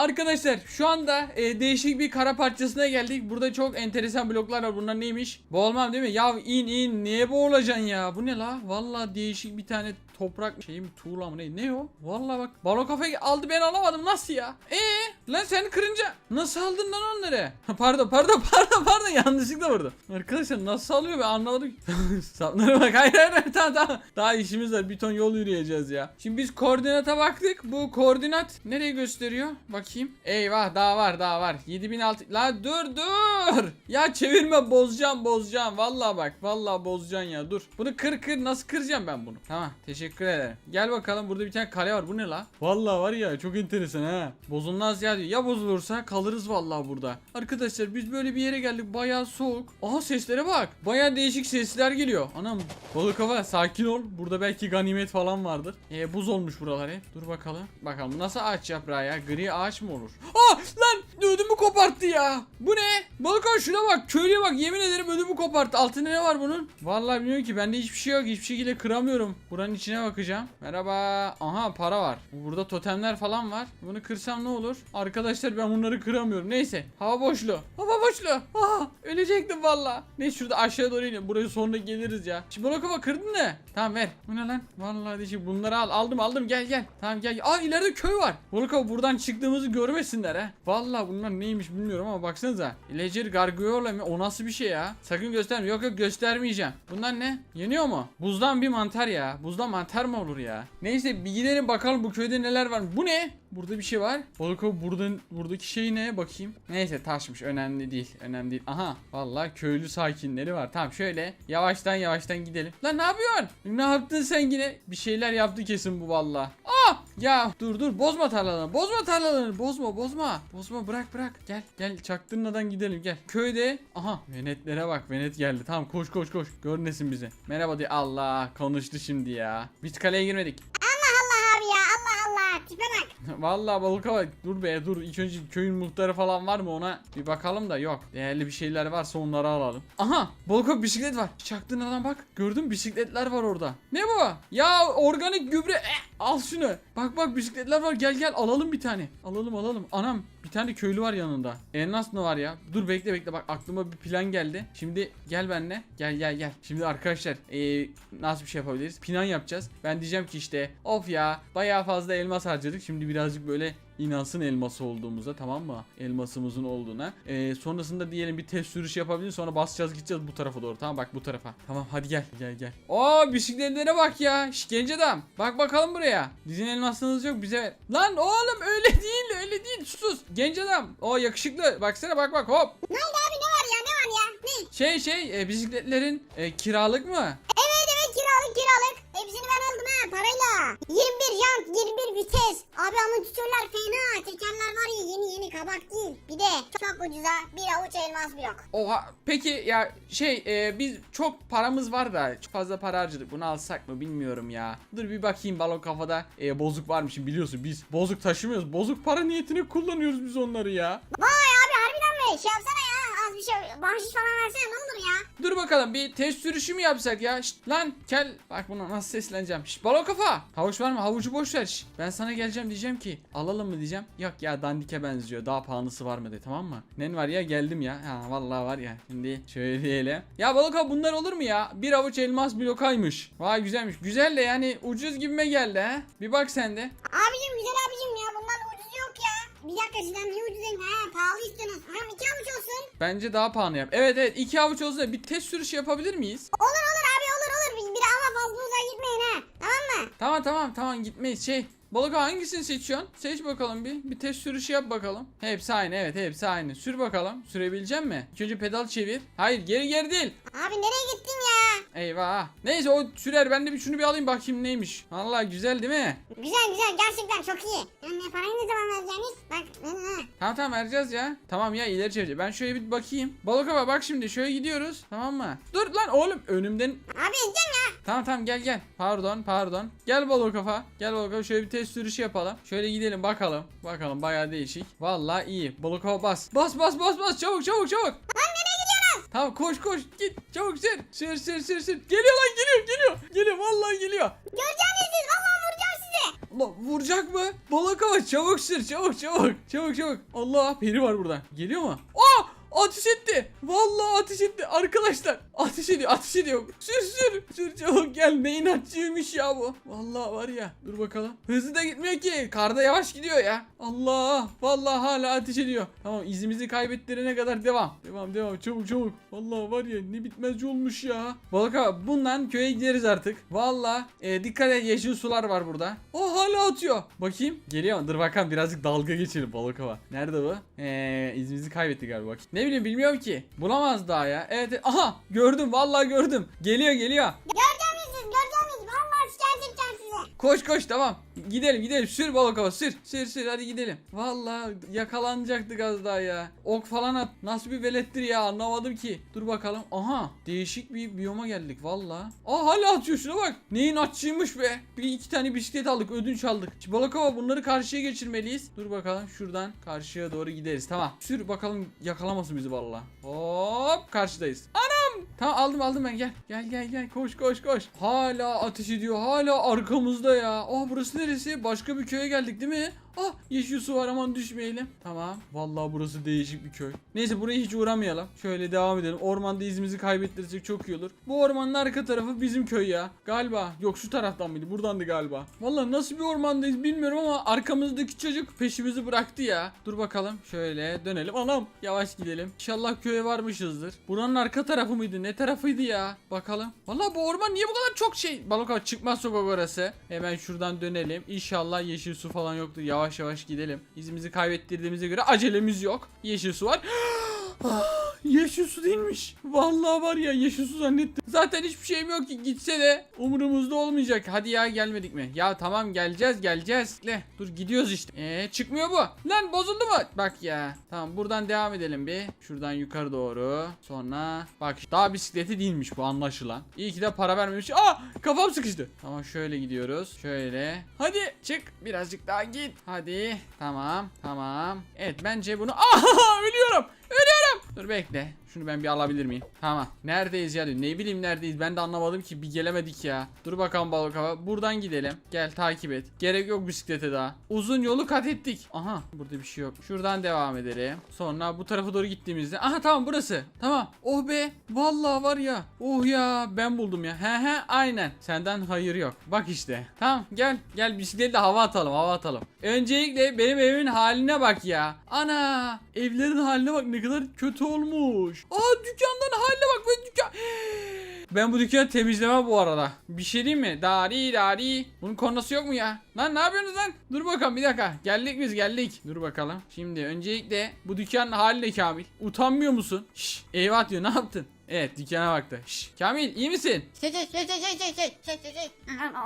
Arkadaşlar şu anda e, değişik bir kara parçasına geldik. Burada çok enteresan bloklar var. Bunlar neymiş? Boğulmam değil mi? Ya in in. Niye boğulacaksın ya? Bu ne la? Vallahi değişik bir tane toprak şey mi tuğla mı ne? Ne o? Vallahi bak balon kafayı aldı ben alamadım. Nasıl ya? Ee lan sen kırınca nasıl aldın lan onları? pardon pardon pardon pardon yanlışlıkla vurdu. Arkadaşlar nasıl alıyor ben anlamadım. Saplara bak hayır hayır hayır, tamam tamam. Daha işimiz var bir ton yol yürüyeceğiz ya. Şimdi biz koordinata baktık. Bu koordinat nereye gösteriyor? Bakayım. Eyvah daha var daha var. 7006. La dur dur. Ya çevirme bozacağım bozacağım. Vallahi bak vallahi bozacaksın ya dur. Bunu kır kır nasıl kıracağım ben bunu? Tamam teşekkür ederim. Gel bakalım burada bir tane kale var. Bu ne la? Vallahi var ya çok enteresan ha. Bozulmaz ya diyor. Ya bozulursa kalırız vallahi burada. Arkadaşlar biz böyle bir yere geldik. Bayağı soğuk. Aha seslere bak. Bayağı değişik sesler geliyor. Anam balık kafa sakin ol. Burada belki ganimet falan vardır. E, buz olmuş buralar hep. Dur bakalım. Bakalım nasıl ağaç yaprağı ya? Gri ağaç mı olur? Aa lan ödümü koparttı ya. Bu ne? Balık kafa şuna bak. Köylüye bak. Yemin ederim ödümü koparttı. Altında ne var bunun? Vallahi bilmiyorum ki. Bende hiçbir şey yok. Hiçbir şekilde kıramıyorum. Buranın içine bakacağım. Merhaba. Aha para var. Burada totemler falan var. Bunu kırsam ne olur? Arkadaşlar ben bunları kıramıyorum. Neyse. Hava boşluğu. Hava boşluğu. Aha ölecektim valla. Neyse şurada aşağı doğru inelim. Buraya sonra geliriz ya. Şimdi kafa kırdın ne? Tamam ver. Bu ne lan? Vallahi şimdi bunları al. Aldım aldım gel gel. Tamam gel. Aa ileride köy var. Kafa buradan çıktığımızı görmesinler ha. Vallahi bunlar neymiş bilmiyorum ama baksanıza. Ledger Gargoyle mi? O nasıl bir şey ya? Sakın gösterme. Yok yok göstermeyeceğim. Bunlar ne? Yeniyor mu? Buzdan bir mantar ya. Buzdan mantar mı olur ya? Neyse bir gidelim bakalım bu köyde neler var. Bu ne? Burada bir şey var. Avı buradan buradaki şey ne bakayım. Neyse taşmış önemli değil. Önemli değil. Aha vallahi köylü sakinleri var. Tamam şöyle yavaştan yavaştan gidelim. Lan ne yapıyorsun? Ne yaptın sen yine? Bir şeyler yaptı kesin bu vallahi. Aa ya dur dur bozma tarlalarını. Bozma tarlalarını. Bozma bozma. Bozma bırak bırak. Gel gel çaktırmadan gidelim gel. Köyde aha venetlere bak venet geldi. Tamam koş koş koş. Görmesin bizi. Merhaba diye. Allah konuştu şimdi ya. Biz kaleye girmedik. Tipe bak. Vallahi balık hava dur be dur ilk önce köyün muhtarı falan var mı ona bir bakalım da yok. Değerli bir şeyler varsa onları alalım. Aha balık hava bisiklet var. Çaktığın adam bak gördün bisikletler var orada. Ne bu? Ya organik gübre Eh, al şunu. Bak bak bisikletler var gel gel alalım bir tane. Alalım alalım. Anam bir tane köylü var yanında. Elmas mı var ya? Dur bekle bekle bak aklıma bir plan geldi. Şimdi gel benimle. Gel gel gel. Şimdi arkadaşlar ee, nasıl bir şey yapabiliriz? Plan yapacağız. Ben diyeceğim ki işte of ya bayağı fazla elmas harcadık. Şimdi birazcık böyle inansın elması olduğumuza tamam mı? Elmasımızın olduğuna. Ee, sonrasında diyelim bir test sürüş yapabiliriz. Sonra basacağız gideceğiz bu tarafa doğru. Tamam bak bu tarafa. Tamam hadi gel. Gel gel. Aa bisikletlere bak ya. Şş, genç adam. Bak bakalım buraya. Bizim elmasınız yok bize. Lan oğlum öyle değil öyle değil. Sus. Genç adam. O yakışıklı. Baksana bak bak hop. Ne oldu abi ne var ya ne var ya ne? Şey şey e, bisikletlerin e, kiralık mı? Evet evet kiralık kiralık. Hepsini ben parayla. 21 jant 21 vites. Abi amortisörler fena. Tekerler var ya yeni yeni kabak değil. Bir de çok ucuza bir avuç elmas blok. Oha peki ya şey e, biz çok paramız var da çok fazla para harcadık bunu alsak mı bilmiyorum ya. Dur bir bakayım balon kafada e, bozuk var mı şimdi biliyorsun biz bozuk taşımıyoruz bozuk para niyetine kullanıyoruz biz onları ya. Vay abi harbiden mi? Şey yapsana ya bir şey bahşiş falan versene ne olur ya. Dur bakalım bir test sürüşü mü yapsak ya? Şşt, lan kel bak buna nasıl sesleneceğim. Şşt, balon kafa. Havuç var mı? Havucu boş ver. Şşt, ben sana geleceğim diyeceğim ki alalım mı diyeceğim. Yok ya dandike benziyor. Daha pahalısı var mı de tamam mı? Nen var ya geldim ya. Ha vallahi var ya. Şimdi şöyle diyelim. Ya balık kafa bunlar olur mu ya? Bir avuç elmas blokaymış. Vay güzelmiş. Güzel de yani ucuz gibime geldi ha. Bir bak sen de. Abicim güzel abicim ya bundan ucuz yok ya. Bir dakika sizden ha pahalı istiyorsunuz. Hem iki avuç olsun. Bence daha pahalı yap. Evet evet iki avuç olsa da bir test sürüşü yapabilir miyiz? Olur olur abi olur olur. Bir, bir ama fazla uzağa gitmeyin ha. Tamam mı? Tamam tamam tamam gitmeyiz. Şey Balık ağa hangisini seçiyorsun? Seç bakalım bir. Bir test sürüşü yap bakalım. Hepsi aynı evet hepsi aynı. Sür bakalım. Sürebilecek mi? İlk önce pedal çevir. Hayır geri geri değil. Abi nereye gittin ya? Eyvah. Neyse o sürer. Ben de bir şunu bir alayım bakayım neymiş. Vallahi güzel değil mi? Güzel güzel gerçekten çok iyi. Yani parayı ne zaman vereceğiniz? Bak. Tamam tamam vereceğiz ya. Tamam ya ileri çevireceğim. Ben şöyle bir bakayım. Balık hava bak şimdi şöyle gidiyoruz. Tamam mı? Dur lan oğlum önümden. Abi edeceğim ya. Tamam tamam gel gel. Pardon pardon. Gel balık kafa. Gel balık kafa şöyle bir test sürüşü yapalım. Şöyle gidelim bakalım. Bakalım bayağı değişik. Vallahi iyi. Kafa bas. Bas bas bas bas çabuk çabuk çabuk. Tamam koş koş git çabuk sür. Sür sür sür sür. Geliyor lan geliyor geliyor. Geliyor vallahi geliyor. Göreceğiniz siz. Vallahi vuracağım sizi. Allah vuracak mı? Balık hava çabuk sür çabuk çabuk. Çabuk çabuk. Allah peri var burada. Geliyor mu? Aa! Ateş etti. Vallahi ateş etti. Arkadaşlar ateş ediyor ateş ediyor. Sür sür. Sür çabuk gel. Ne inatçıymış ya bu. Vallahi var ya. Dur bakalım. Hızlı da gitmiyor ki. Karda yavaş gidiyor ya. Allah. Vallahi hala ateş ediyor. Tamam izimizi kaybettirene kadar devam. Devam devam çabuk çabuk. Vallahi var ya ne bitmezci olmuş ya. Balık abi bundan köye gideriz artık. Vallahi e, dikkat et yeşil sular var burada. O hala atıyor. Bakayım. Geliyor? Dur bakalım birazcık dalga geçelim balık hava. Nerede bu? Eee izimizi kaybettik galiba. Bak. Ne bileyim bilmiyorum ki. Bulamaz daha ya. Evet. Aha gördüm vallahi gördüm. Geliyor geliyor. Göreceğim siz göreceğim Vallahi şikayet edeceğim size. Koş koş tamam. Gidelim gidelim. Sür balık hava sür. Sür sür hadi gidelim. Vallahi yakalanacaktık az daha ya. Ok falan at. Nasıl bir velettir ya anlamadım ki. Dur bakalım. Aha değişik bir biyoma geldik vallahi. Aa hala atıyor şuna bak. Neyin atçıymış be. Bir iki tane bisiklet aldık ödünç aldık. Balık hava bunları karşıya geçirmeliyiz. Dur bakalım şuradan karşıya doğru gideriz. Tamam. Sür bakalım yakalamasın bizi vallahi. Hop karşıdayız. Anam. Tamam aldım aldım ben gel. Gel gel gel koş koş koş. Hala ateş ediyor. Hala arkamızda ya. Aa burası neresi? Başka bir köye geldik değil mi? Ah yeşil su var aman düşmeyelim. Tamam. Vallahi burası değişik bir köy. Neyse buraya hiç uğramayalım. Şöyle devam edelim. Ormanda izimizi kaybettirirsek çok iyi olur. Bu ormanın arka tarafı bizim köy ya. Galiba. Yok şu taraftan mıydı? Buradandı galiba. Vallahi nasıl bir ormandayız bilmiyorum ama arkamızdaki çocuk peşimizi bıraktı ya. Dur bakalım. Şöyle dönelim. Anam. Yavaş gidelim. İnşallah köye varmışızdır. Buranın arka tarafı mıydı? Ne tarafıydı ya? Bakalım. Vallahi bu orman niye bu kadar çok şey? Balık Ağa çıkmaz sokak orası. Hemen şuradan dönelim. İnşallah yeşil su falan yoktur. Yavaş yavaş gidelim. İzimizi kaybettirdiğimize göre acelemiz yok. Yeşil su var. Yeşil su değilmiş. Vallahi var ya yeşil su zannettim. Zaten hiçbir şeyim yok ki gitse de umurumuzda olmayacak. Hadi ya gelmedik mi? Ya tamam geleceğiz geleceğiz. Le dur gidiyoruz işte. Eee çıkmıyor bu. Lan bozuldu mu? Bak ya. Tamam buradan devam edelim bir. Şuradan yukarı doğru. Sonra bak daha bisikleti değilmiş bu anlaşılan. İyi ki de para vermemiş. Aa kafam sıkıştı. Tamam şöyle gidiyoruz. Şöyle. Hadi çık. Birazcık daha git. Hadi. Tamam. Tamam. Evet bence bunu. Aha ölüyorum. Dur bekle. Şunu ben bir alabilir miyim? Tamam. Neredeyiz ya? Ne bileyim neredeyiz. Ben de anlamadım ki. Bir gelemedik ya. Dur bakalım balık hava. Buradan gidelim. Gel takip et. Gerek yok bisiklete daha. Uzun yolu kat ettik. Aha. Burada bir şey yok. Şuradan devam edelim. Sonra bu tarafa doğru gittiğimizde. Aha tamam burası. Tamam. Oh be. Vallahi var ya. Oh ya. Ben buldum ya. He he aynen. Senden hayır yok. Bak işte. Tamam gel. Gel bisikletle hava atalım. Hava atalım. Öncelikle benim evimin haline bak ya. Ana. Evlerin haline bak ne kadar kötü olmuş. Aa dükkandan haline bak ben dükkan. Ben bu dükkanı temizlemem bu arada. Bir şey diyeyim mi? Dari dari. Bunun kornası yok mu ya? Lan ne yapıyorsunuz lan? Dur bakalım bir dakika. Geldik biz geldik. Dur bakalım. Şimdi öncelikle bu dükkanın haline Kamil. Utanmıyor musun? Şş, eyvah diyor ne yaptın? Evet dükkana baktı. Şş, Kamil iyi misin? Şey şey şey şey şey şey şey şey şey şey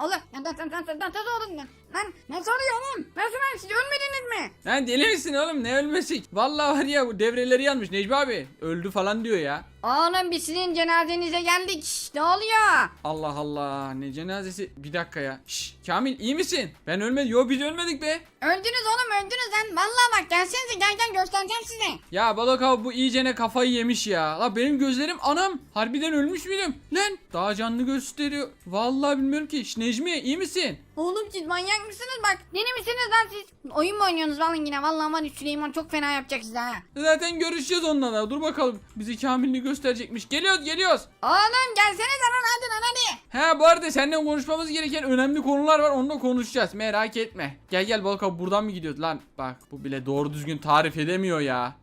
Oğlum ya da sen sen sen sen oğlum lan Lan ne soruyor oğlum Nasıl lan siz ölmediniz mi Lan deli misin oğlum ne ölmesi? Vallahi var ya bu devreleri yanmış Necmi abi. Öldü falan diyor ya. Oğlum biz sizin cenazenize geldik ne oluyor Allah Allah ne cenazesi. Bir dakika ya. Şş, Kamil iyi misin? Ben ölmedim. Yo biz ölmedik be. Öldünüz oğlum öldünüz lan Vallahi bak gelsenize gel gel göstereceğim size Ya balık abi bu iyicene kafayı yemiş ya. La benim gözlerim anam. Harbiden ölmüş müydüm? Lan daha canlı gösteriyor. Vallahi bilmiyorum ki. Necmi iyi misin? Oğlum siz manyak mısınız bak Deli misiniz lan siz Oyun mu oynuyorsunuz vallahi yine Vallahi var ya Süleyman çok fena yapacak size ha Zaten görüşeceğiz onunla da. Dur bakalım. Bizi Kamil'ini gösterecekmiş. Geliyoruz geliyoruz. Oğlum gelsenize lan hadi lan hadi He bu arada seninle konuşmamız gereken önemli konular var. Onunla konuşacağız. Merak etme. Gel gel balık abi buradan mı gidiyoruz lan? Bak bu bile doğru düzgün tarif edemiyor ya.